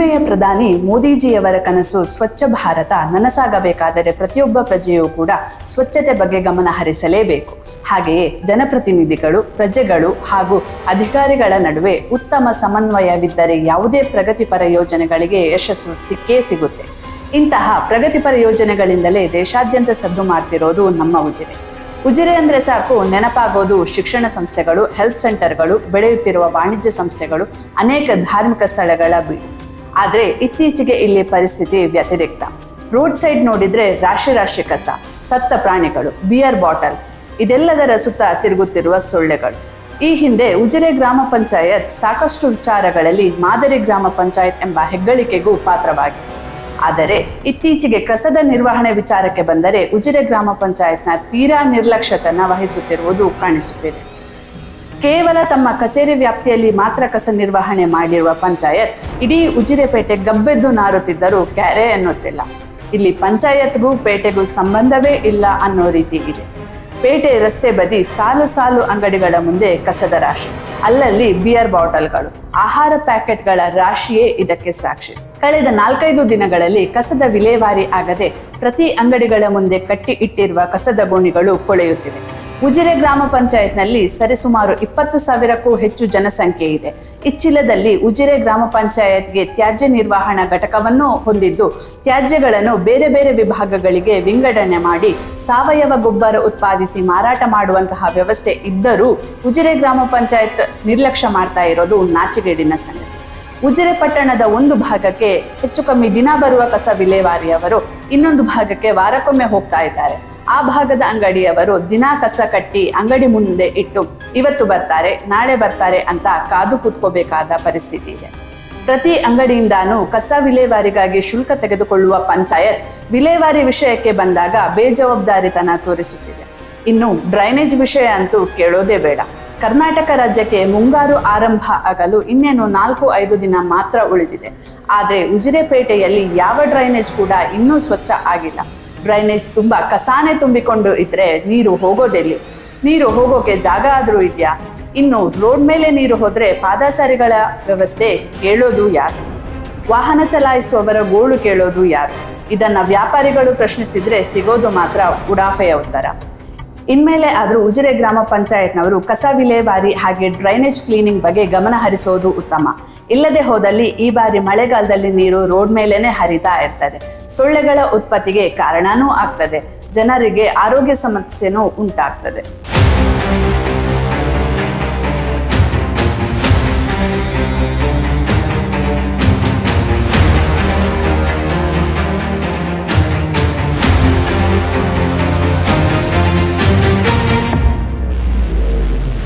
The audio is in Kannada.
ಹೆಮ್ಮೆಯ ಪ್ರಧಾನಿ ಮೋದಿಜಿಯವರ ಕನಸು ಸ್ವಚ್ಛ ಭಾರತ ನನಸಾಗಬೇಕಾದರೆ ಪ್ರತಿಯೊಬ್ಬ ಪ್ರಜೆಯೂ ಕೂಡ ಸ್ವಚ್ಛತೆ ಬಗ್ಗೆ ಗಮನ ಹರಿಸಲೇಬೇಕು. ಹಾಗೆಯೇ ಜನಪ್ರತಿನಿಧಿಗಳು, ಪ್ರಜೆಗಳು ಹಾಗೂ ಅಧಿಕಾರಿಗಳ ನಡುವೆ ಉತ್ತಮ ಸಮನ್ವಯವಿದ್ದರೆ ಯಾವುದೇ ಪ್ರಗತಿಪರ ಯೋಜನೆಗಳಿಗೆ ಯಶಸ್ಸು ಸಿಕ್ಕೇ ಸಿಗುತ್ತೆ. ಇಂತಹ ಪ್ರಗತಿಪರ ಯೋಜನೆಗಳಿಂದಲೇ ದೇಶಾದ್ಯಂತ ಸದ್ದು ಮಾಡ್ತಿರೋದು ನಮ್ಮ ಉಜಿರೆ. ಉಜಿರೆ ಅಂದರೆ ಸಾಕು ನೆನಪಾಗೋದು ಶಿಕ್ಷಣ ಸಂಸ್ಥೆಗಳು, ಹೆಲ್ತ್ ಸೆಂಟರ್ಗಳು, ಬೆಳೆಯುತ್ತಿರುವ ವಾಣಿಜ್ಯ ಸಂಸ್ಥೆಗಳು, ಅನೇಕ ಧಾರ್ಮಿಕ ಸ್ಥಳಗಳ ಬೀಡು ಆದರೆ ಇತ್ತೀಚೆಗೆ ಇಲ್ಲಿ ಪರಿಸ್ಥಿತಿ ವ್ಯತಿರಿಕ್ತ. ರೋಡ್ ಸೈಡ್ ನೋಡಿದರೆ ರಾಶಿ ರಾಶಿ ಕಸ, ಸತ್ತ ಪ್ರಾಣಿಗಳು, ಬಿಯರ್ ಬಾಟಲ್, ಇದೆಲ್ಲದರ ಸುತ್ತ ತಿರುಗುತ್ತಿರುವ ಸೊಳ್ಳೆಗಳು. ಈ ಹಿಂದೆ ಉಜಿರೆ ಗ್ರಾಮ ಪಂಚಾಯತ್ ಸಾಕಷ್ಟು ವಿಚಾರಗಳಲ್ಲಿ ಮಾದರಿ ಗ್ರಾಮ ಪಂಚಾಯತ್ ಎಂಬ ಹೆಗ್ಗಳಿಕೆಗೂ ಪಾತ್ರವಾಗಿದೆ. ಆದರೆ ಇತ್ತೀಚೆಗೆ ಕಸದ ನಿರ್ವಹಣೆ ವಿಚಾರಕ್ಕೆ ಬಂದರೆ ಉಜಿರೆ ಗ್ರಾಮ ಪಂಚಾಯತ್ನ ತೀರಾ ನಿರ್ಲಕ್ಷ್ಯತನ ವಹಿಸುತ್ತಿರುವುದು ಕಾಣಿಸುತ್ತಿದೆ. ಕೇವಲ ತಮ್ಮ ಕಚೇರಿ ವ್ಯಾಪ್ತಿಯಲ್ಲಿ ಮಾತ್ರ ಕಸ ನಿರ್ವಹಣೆ ಮಾಡಿರುವ ಪಂಚಾಯತ್, ಇಡೀ ಉಜಿರೆಪೇಟೆ ಗಬ್ಬೆದ್ದು ನಾರುತ್ತಿದ್ದರೂ ಕ್ಯಾರೆ ಎನ್ನುತ್ತಿಲ್ಲ. ಇಲ್ಲಿ ಪಂಚಾಯತ್ಗೂ ಪೇಟೆಗೂ ಸಂಬಂಧವೇ ಇಲ್ಲ ಅನ್ನೋ ರೀತಿ ಇದೆ. ಪೇಟೆ ರಸ್ತೆ ಬದಿ ಸಾಲು ಸಾಲು ಅಂಗಡಿಗಳ ಮುಂದೆ ಕಸದ ರಾಶಿ, ಅಲ್ಲಲ್ಲಿ ಬಿಯರ್ ಬಾಟಲ್ಗಳು, ಆಹಾರ ಪ್ಯಾಕೆಟ್ಗಳ ರಾಶಿಯೇ ಇದಕ್ಕೆ ಸಾಕ್ಷಿ. ಕಳೆದ ನಾಲ್ಕೈದು ದಿನಗಳಲ್ಲಿ ಕಸದ ವಿಲೇವಾರಿ ಆಗದೆ ಪ್ರತಿ ಅಂಗಡಿಗಳ ಮುಂದೆ ಕಟ್ಟಿ ಇಟ್ಟಿರುವ ಕಸದ ಗೋಣಿಗಳು ಕೊಳೆಯುತ್ತಿವೆ. ಉಜಿರೆ ಗ್ರಾಮ ಪಂಚಾಯತ್ನಲ್ಲಿ ಸರಿಸುಮಾರು ಇಪ್ಪತ್ತು ಸಾವಿರಕ್ಕೂ ಹೆಚ್ಚು ಜನಸಂಖ್ಯೆ ಇದೆ. ಇಚ್ಚಿಲದಲ್ಲಿ ಉಜಿರೆ ಗ್ರಾಮ ಪಂಚಾಯತ್ಗೆ ತ್ಯಾಜ್ಯ ನಿರ್ವಹಣಾ ಘಟಕವನ್ನು ಹೊಂದಿದ್ದು, ತ್ಯಾಜ್ಯಗಳನ್ನು ಬೇರೆ ಬೇರೆ ವಿಭಾಗಗಳಿಗೆ ವಿಂಗಡಣೆ ಮಾಡಿ ಸಾವಯವ ಗೊಬ್ಬರ ಉತ್ಪಾದಿಸಿ ಮಾರಾಟ ಮಾಡುವಂತಹ ವ್ಯವಸ್ಥೆ ಇದ್ದರೂ ಉಜಿರೆ ಗ್ರಾಮ ಪಂಚಾಯತ್ ನಿರ್ಲಕ್ಷ್ಯ ಮಾಡ್ತಾ ಇರೋದು ನಾಚಿಗೇಡಿನ ಸಂಗತಿ. ಉಜಿರೆ ಪಟ್ಟಣದ ಒಂದು ಭಾಗಕ್ಕೆ ಹೆಚ್ಚು ಕಮ್ಮಿ ದಿನ ಬರುವ ಕಸ ವಿಲೇವಾರಿಯವರು ಇನ್ನೊಂದು ಭಾಗಕ್ಕೆ ವಾರಕ್ಕೊಮ್ಮೆ ಹೋಗ್ತಾ ಇದ್ದಾರೆ. ಆ ಭಾಗದ ಅಂಗಡಿಯವರು ದಿನ ಕಸ ಕಟ್ಟಿ ಅಂಗಡಿ ಮುಂದೆ ಇಟ್ಟು ಇವತ್ತು ಬರ್ತಾರೆ, ನಾಳೆ ಬರ್ತಾರೆ ಅಂತ ಕಾದು ಕೂತ್ಕೋಬೇಕಾದ ಪರಿಸ್ಥಿತಿ ಇದೆ. ಪ್ರತಿ ಅಂಗಡಿಯಿಂದಾನು ಕಸ ವಿಲೇವಾರಿಗಾಗಿ ಶುಲ್ಕ ತೆಗೆದುಕೊಳ್ಳುವ ಪಂಚಾಯತ್ ವಿಲೇವಾರಿ ವಿಷಯಕ್ಕೆ ಬಂದಾಗ ಬೇಜವಾಬ್ದಾರಿತನ ತೋರಿಸುತ್ತಿದೆ. ಇನ್ನು ಡ್ರೈನೇಜ್ ವಿಷಯ ಅಂತೂ ಕೇಳೋದೇ ಬೇಡ. ಕರ್ನಾಟಕ ರಾಜ್ಯಕ್ಕೆ ಮುಂಗಾರು ಆರಂಭ ಆಗಲು ಇನ್ನೇನು ನಾಲ್ಕು ಐದು ದಿನ ಮಾತ್ರ ಉಳಿದಿದೆ. ಆದರೆ ಉಜಿರೆಪೇಟೆಯಲ್ಲಿ ಯಾವ ಡ್ರೈನೇಜ್ ಕೂಡ ಇನ್ನೂ ಸ್ವಚ್ಛ ಆಗಿಲ್ಲ. ಡ್ರೈನೇಜ್ ತುಂಬ ಕಸಾನೆ ತುಂಬಿಕೊಂಡು ಇದ್ರೆ ನೀರು ಹೋಗೋದೆಲ್ಲಿ. ನೀರು ಹೋಗೋಕೆ ಜಾಗ ಆದರೂ ಇದೆಯಾ? ಇನ್ನು ರೋಡ್ ಮೇಲೆ ನೀರು ಹೋದರೆ ಪಾದಾಚಾರಿಗಳ ವ್ಯವಸ್ಥೆ ಕೇಳೋದು ಯಾರು? ವಾಹನ ಚಲಾಯಿಸುವವರ ಗೋಳು ಕೇಳೋದು ಯಾರು? ಇದನ್ನು ವ್ಯಾಪಾರಿಗಳು ಪ್ರಶ್ನಿಸಿದ್ರೆ ಸಿಗೋದು ಮಾತ್ರ ಉಡಾಫೆಯ ಉತ್ತರ. ಇನ್ಮೇಲೆ ಆದರೂ ಉಜಿರೆ ಗ್ರಾಮ ಪಂಚಾಯತ್ನವರು ಕಸ ವಿಲೇವಾರಿ ಹಾಗೆ ಡ್ರೈನೇಜ್ ಕ್ಲೀನಿಂಗ್ ಬಗ್ಗೆ ಗಮನ ಹರಿಸೋದು ಉತ್ತಮ. ಇಲ್ಲದೆ ಹೋದಲ್ಲಿ ಈ ಬಾರಿ ಮಳೆಗಾಲದಲ್ಲಿ ನೀರು ರೋಡ್ ಮೇಲೇನೆ ಹರಿತಾ ಇರ್ತದೆ. ಸೊಳ್ಳೆಗಳ ಉತ್ಪತ್ತಿಗೆ ಕಾರಣನೂ ಆಗ್ತದೆ. ಜನರಿಗೆ ಆರೋಗ್ಯ ಸಮಸ್ಯೆನೂ ಉಂಟಾಗ್ತದೆ.